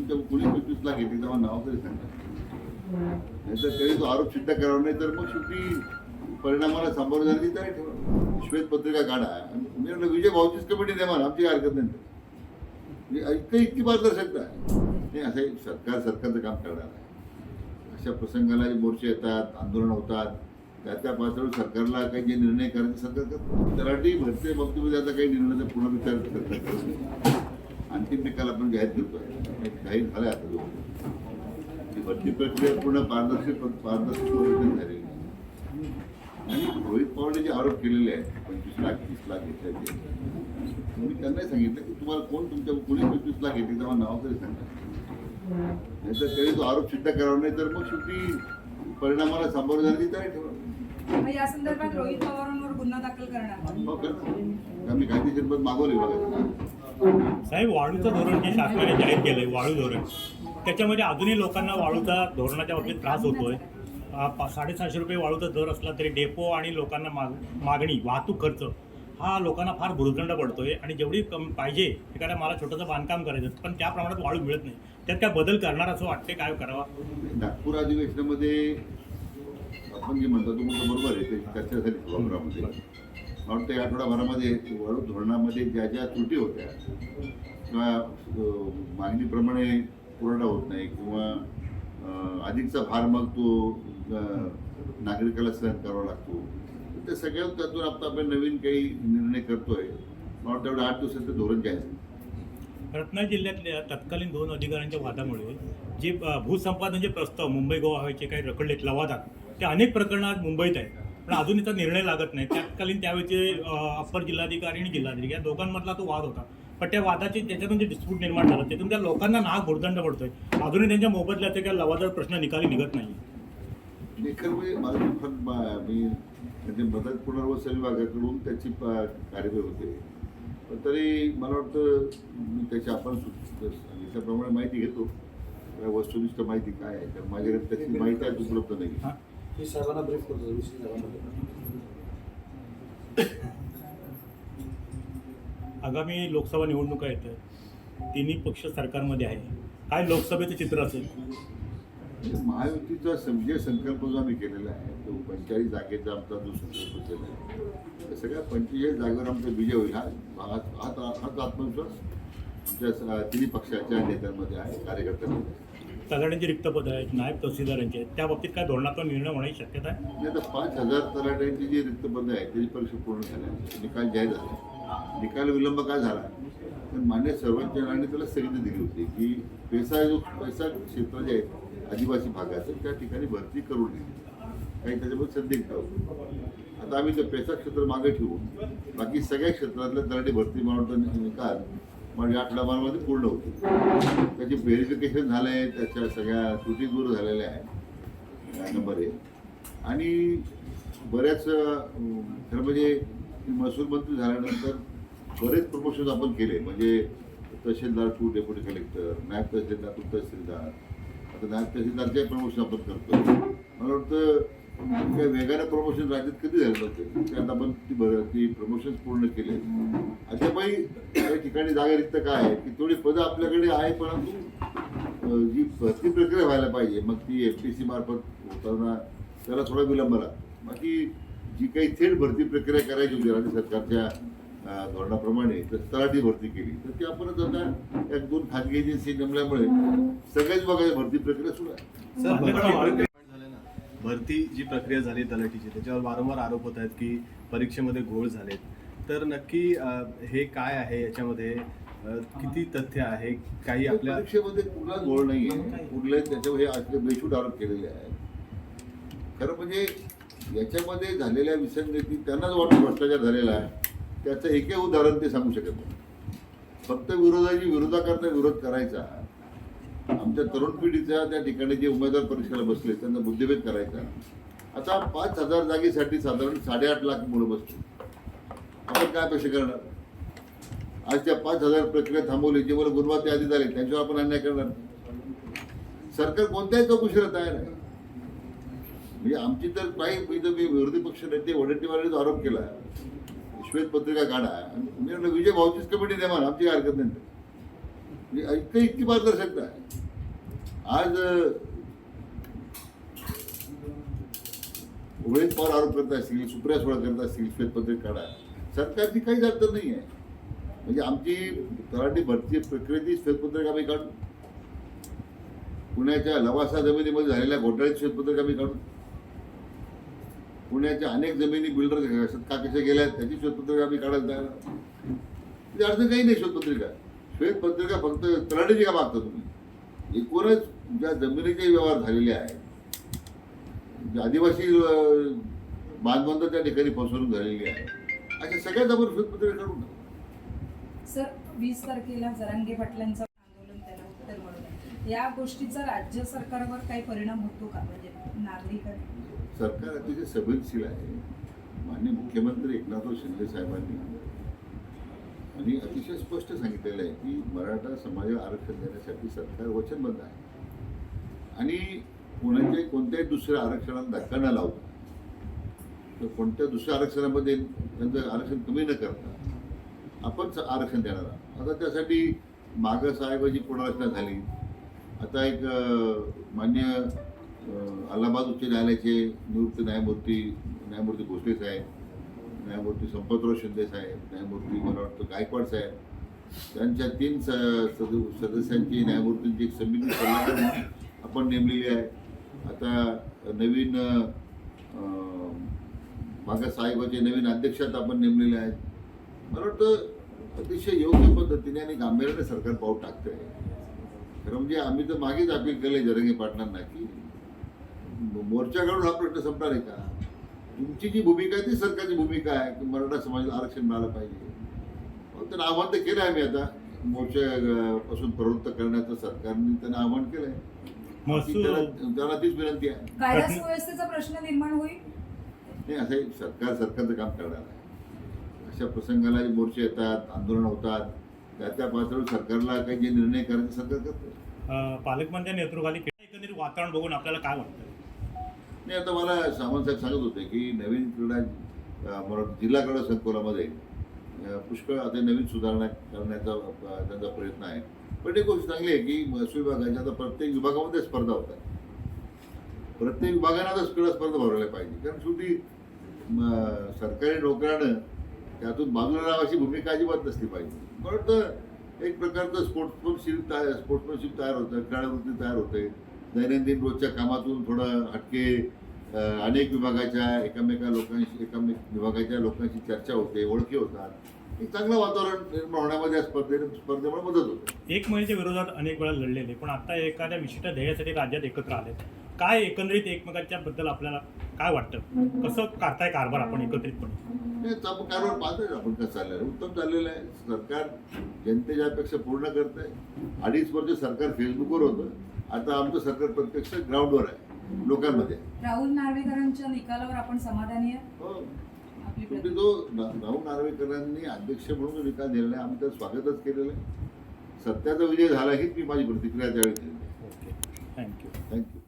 तुमच्या पोलीस पंचवीसला घेते तेव्हा नाव तरी सांगा. नाहीतर तरी तो आरोप सिद्ध करावा नाही तर मग शेवटी परिणामाला सामोरं जाण्याची तयारी ठेवा. श्वेतपत्रिका काढा. आणि विजय भाऊचीच कमिटी द्या आमची हरकत नाही. म्हणजे इतकं इतकी पारदर्शकता आहे. नाही असं सरकार सरकारचं काम करणार आहे. अशा प्रसंगाला जे मोर्चे येतात आंदोलन होतात त्या त्या पातळीवर सरकारला काही जे निर्णय करायचे सरकार करतं. तलाठी भरती बाबतीमध्ये आता काही निर्णयाचा पुन्हा विचार करतात अंतिम निकाल आपण जाहीर करतोय. जाहीर झाला आता ती भरती प्रक्रिया पूर्ण पारदर्शक पारदर्शक पद्धतीने झालेली आहे. आणि रोहित पवारने जे आरोप केलेले आहेत पंचवीस लाख तीस लाख घेतल्याचे मी त्यांनाही सांगितलं की तुम्हाला कोण तुमच्या पोलीस पंचवीस लाख घेते तेव्हा नाव तरी सांगा. नाहीतर तरी तो आरोप सिद्ध करावा नाही तर मग शेवटी परिणामाला सामोरं जाण्याची तयारी ठेवा. या संदर्भात रोहित पवारांवर गुन्हा दाखल करणार. करणार. आम्ही कायदेशीर मागवले बघा. साहेब वाळूचं धोरण जे शासनाने जाहीर केलंय वाळू धोरण. त्याच्यामध्ये अजूनही लोकांना वाळूचा धोरणाच्या बाबतीत त्रास होतोय. पा- साडेसहाशे रुपये वाळूचा दर असला तरी डेपो आणि लोकांना माग मागणी वाहतूक खर्च हा लोकांना फार भुर्दंड पडतोय आणि जेवढी कम पाहिजे एखाद्या मला छोटंसं बांधकाम करायचं पण त्या प्रमाणात वाळू मिळत नाही. त्यात काय बदल करणार असं वाटते काय करावा? नागपूर अधिवेशनामध्ये आपण जे म्हणतो तो म्हणतो बरोबर आहे ते चर्चा झाली सभागृहामध्ये. वाटतं या आठवडाभरामध्ये वाळू धोरणामध्ये ज्या ज्या त्रुटी होत्या किंवा मागणीप्रमाणे पुरवठा होत नाही किंवा अधिकचा भार मग तो नागरिकाला सहन करावा लागतो. त्या सगळ्या त्यातून आता आपण नवीन काही निर्णय करतोय. मला वाटतं एवढं आठ दिवसाचं धोरण जे रत्ना रत्नागिरी जिल्ह्यातल्या तत्कालीन दोन अधिकाऱ्यांच्या वादामुळे जे भूसंपादनचे प्रस्ताव मुंबई गोवा हवेचे काही रखडलेत लवादात ते अनेक प्रकरणात मुंबईत आहेत. पण अजून इथं निर्णय लागत नाही. तत्कालीन त्यावेळेचे अप्पर जिल्हाधिकारी आणि जिल्हाधिकारी या दोघांमधला तो वाद होता. पण त्या वादाचे त्याच्यातून जे डिस्प्यूट निर्माण झालं त्यातून त्या लोकांना नाक भुर्दंड पडतोय. अजूनही त्यांच्या मोबदल्याचे काही लवादात प्रश्न निकाली निघत नाही लेखन म्हणजे मी म्हणजे मदत पुनर्वसन विभागाकडून त्याची कार्यवाही होते. पण तरी मला वाटतं मी त्याची आपण सांगितल्याप्रमाणे माहिती घेतो. वस्तुनिष्ठ माहिती काय आहे कारण माझ्याकडे त्याची माहिती आज उपलब्ध नाही. मी साहेबांना ब्रीफ करतो विषय साहेबांना आगामी लोकसभा निवडणुका येत आहेत तिन्ही पक्ष सरकारमध्ये आहे काय लोकसभेचं चित्र असेल? म्हणजे महायुतीचा संजय संकल्प जो आम्ही केलेला आहे तो पंचेचाळीस जागेचा आमचा जो संकल्प केला आहे सगळ्या पंचेचाळीस जागेवर आमचा विजय होईल. हा हाच आत्मविश्वास आमच्या स- तिन्ही पक्षाच्या नेत्यांमध्ये आहे कार्यकर्त्यांमध्ये. आहे. रिक्त पदं आहेत नायब तहसीलदारांचे आहेत त्या बाबतीत काय धोरणात्मक निर्णय होण्याची शक्यता आहे? म्हणजे आता पाच हजार तलाट्यांची जी रिक्त पदं आहेत त्याची परीक्षा पूर्ण झाल्या. निकाल जाहीर झाला. निकाल विलंब का झाला? तर मान्य सर्वोच्च न्यायालयाने त्याला स्थगिती दिली होती की पैसा जो पैसा क्षेत्र जे आहे आदिवासी भागाचं त्या ठिकाणी भरती करू नये. काही त्याच्यामध्ये संदिग्ध होतं आता आम्ही ते पैसा क्षेत्र मागे ठेवू. बाकी सगळ्या क्षेत्रातल्या तलाठी भरती मला निकाल म्हणजे म्हणजे आठवड्याभरामध्ये पूर्ण होते. त्याचे व्हेरिफिकेशन झालं आहे त्याच्या सगळ्या त्रुटी दूर झालेल्या आहेत. नंबर आहे आणि बऱ्याच खरं म्हणजे महसूल मंत्री झाल्यानंतर बरेच प्रमोशन आपण केले. म्हणजे तहसीलदार टू डेप्युटी कलेक्टर नायब तहसीलदार टू तहसीलदार. आता नायब तहसीलदारचे प्रमोशन आपण करतो मला वाटतं इतक्या वेगाने प्रमोशन राज्यात कधी झालं नव्हते? ते आता आपण ती भर ती प्रमोशन पूर्ण केले अशापायी त्या ठिकाणी जागा रिक्त काय आहे? की थोडी पदं आपल्याकडे आहे परंतु जी भरती प्रक्रिया व्हायला पाहिजे मग ती एफ टी सी मार्फत होताना त्याला थोडा विलंब लागतो बाकी जी काही थेट भरती प्रक्रिया करायची होती राज्य सरकारच्या धोरणाप्रमाणे तर तलाठी भरती केली. तर ती आपणच आता एक दोन खाजगी एजन्सी नेमल्यामुळे सगळ्याच बघायची भरती प्रक्रिया सुरू आहे. भरती जी प्रक्रिया झाली तलाठीची त्याच्यावर वारंवार आरोप होत आहेत की परीक्षेमध्ये घोळ झालेत. तर नक्की हे काय आहे याच्यामध्ये? किती तथ्य आहे? काही आपल्या परीक्षेमध्ये कुठला गोळ नाही आहे कुठले त्याच्यावर हे असले बेशूट आरोप केलेले आहेत. खरं म्हणजे याच्यामध्ये झालेल्या विसंगती त्यांनाच वाटतं भ्रष्टाचार झालेला आहे. त्याचं एकही उदाहरण ते सांगू शकत नाही. फक्त विरोधाची विरोधाकरता विरोध करायचा आमच्या तरुण पिढीच्या त्या ठिकाणी जे उमेदवार परीक्षेला बसले त्यांना बुद्धिभेद करायचा. आता पाच हजार जागेसाठी साधारण साडेआठ लाख मुलं बसतील आपण काय अपेक्षा करणार? आज त्या पाच हजार प्रक्रिया थांबवली जे मला गुणवत्ता आधी झाले त्यांच्यावर आपण अन्याय करणार सरकार कोणत्याही चौकशीला तयार आहे. म्हणजे आमची तर काही इथं मी विरोधी पक्ष नेते वडेट्टीवारांनी आरोप केला. श्वेतपत्रिका काढा. मी म्हटलं विजय भाऊचीच कमिटी नेमा आमची हरकत नाही. म्हणजे इतकं इतकी पारदर्शकता आहे. आज अं, उमेद पवार आरोप करत असतील सुप्रिया सोळा करत असतील श्वेतपत्रिका काढा. सरकारची काहीच अर्थ नाही आहे म्हणजे आमची तलाठी भरती प्रक्रियेची श्वेतपत्रक आम्ही काढू. पुण्याच्या लवासा जमिनीमध्ये झालेल्या घोटाळ्याची श्वेतपत्रिका आम्ही काढू. पुण्याच्या अनेक जमिनी बिल्डर का कशा गेल्या आहेत त्याची श्वेतपत्रिका आम्ही काढायला तयार म्हणजे अडचण काही नाही श्वेतपत्रिका श्वेतपत्रिका फक्त तलाठीची का मागता तुम्ही? एकूणच ज्या जमिनीचे व्यवहार झालेले आहेत आदिवासी बांधबंद त्या ठिकाणी फसवणूक झालेली आहे अशा सगळ्याच आपण श्वेतपत्रिका काढू ना सर वीस तारखेला जरांगे पाटलांचं आंदोलन त्याला उत्तर म्हणून आहे. या गोष्टीचा राज्य सरकारवर काही परिणाम होतो का? म्हणजे नागरिकांना सरकार अतिशय संवेदनशील आहे. माननीय मुख्यमंत्री एकनाथराव शिंदे साहेबांनी आणि अतिशय स्पष्ट सांगितलेलं आहे की मराठा समाजाला आरक्षण देण्यासाठी सरकार वचनबद्ध आहे. आणि कोणाच्याही कोणत्याही दुसऱ्या आरक्षणाला धक्का न लावता तर कोणत्या दुसऱ्या आरक्षणामध्ये त्यांचं आरक्षण कमी न करता आपण आरक्षण देणार आहोत. आता त्यासाठी मागास आयोगाची पुनर्रचना झाली? आता एक मान्य अलाहाबाद उच्च न्यायालयाचे निवृत्त न्यायमूर्ती न्यायमूर्ती भोसले साहेब न्यायमूर्ती संपतराव शिंदे साहेब न्यायमूर्ती मला वाटतं गायकवाड साहेब त्यांच्या तीन स सद सदस्यांची न्यायमूर्तींची एक समिती सल्लागार म्हणून आपण नेमलेली आहे. आता नवीन अं, नवीन अध्यक्ष आता आपण नेमलेले आहेत. मला वाटतं अतिशय योग्य पद्धतीने आणि गांभीर्याने सरकार पाऊल टाकतंय. खरं म्हणजे आम्ही तर मागेच अपील केले जरंगे पाटलांना की मोर्चा काढून हा प्रश्न संपणार आहे का? तुमची जी भूमिका आहे ती सरकारची भूमिका आहे की मराठा समाजाला आरक्षण मिळालं पाहिजे. त्यांना आव्हान तर केलं आम्ही आता. मोर्चा पासून प्रवृत्त करण्याचं सरकारने त्यांना आव्हान केलंय. त्यांना तीच विनंती आहे. कायदा सुव्यवस्थेचा प्रश्न निर्माण होईल? नाही असं सरकार सरकारचं काम करणार आहे. अशा प्रसंगाला जे मोर्चे येतात आंदोलन होतात त्या त्या पातळीवर सरकारला काही जे निर्णय करायचे सरकार करतं अं, पालकमंत्र्यांच्या नेतृत्वाखाली एकंदरीत वातावरण बघून आपल्याला काय वाटतं? नाही आता मला सावंत साहेब सांगत होते की नवीन क्रीडा मराठी जिल्हा क्रीडा संकुलामध्ये पुष्कळ आता नवीन सुधारणा करण्याचा त्यांचा प्रयत्न आहे. पण एक गोष्ट चांगली आहे की महसूल विभागाच्या आता प्रत्येक विभागामध्ये स्पर्धा होतात. प्रत्येक विभागाने आता क्रीडा स्पर्धा भरवल्या पाहिजे. कारण शेवटी सरकारी नोकऱ्यानं त्यातून बाजूला राहावाची भूमिका अजिबात नसली पाहिजे. परत एक प्रकारचं स्पोर्ट्समनशिप तयार स्पोर्ट्समनशिप तयार होतं खेळावृत्ती तयार होते. दैनंदिन रोजच्या कामातून थोडं हटके अनेक विभागाच्या एकामेका लोकांशी एकामेक विभागाच्या लोकांशी चर्चा होते ओळखी होतात. एक चांगलं वातावरण निर्माण होण्यामध्ये स्पर्धे स्पर्धेमुळे मदत होते. एक महिन्याच्या विरोधात अनेक वेळा लढलेले पण आता एखाद्या विशिष्ट ध्येयासाठी राज्यात एकत्र आले काय एकंदरीत एकमेकांच्या बद्दल आपल्याला काय वाटतं? कसं करताय कारभार आपण एकत्रितपणे? कारभार पाहतोय आपण कसं चाललेलं आहे उत्तम चाललेलं आहे. सरकार जनतेच्या अपेक्षा पूर्ण करत आहे अडीच वर्ष सरकार फेसबुकवर होतं. आता आमचं सरकार प्रत्यक्ष ग्राउंडवर आहे. लोकांमध्ये. राहुल नार्वेकरांच्या निकालावर आपण समाधानी आहे हो. जो राहुल नार्वेकरांनी अध्यक्ष म्हणून जो निकाल दिलेला आहे आम्ही त्याचं स्वागतच केलेलं आहे. सत्याचा विजय झाला हीच मी माझी प्रतिक्रिया त्यावेळी दिली. ओके. Thank you thank you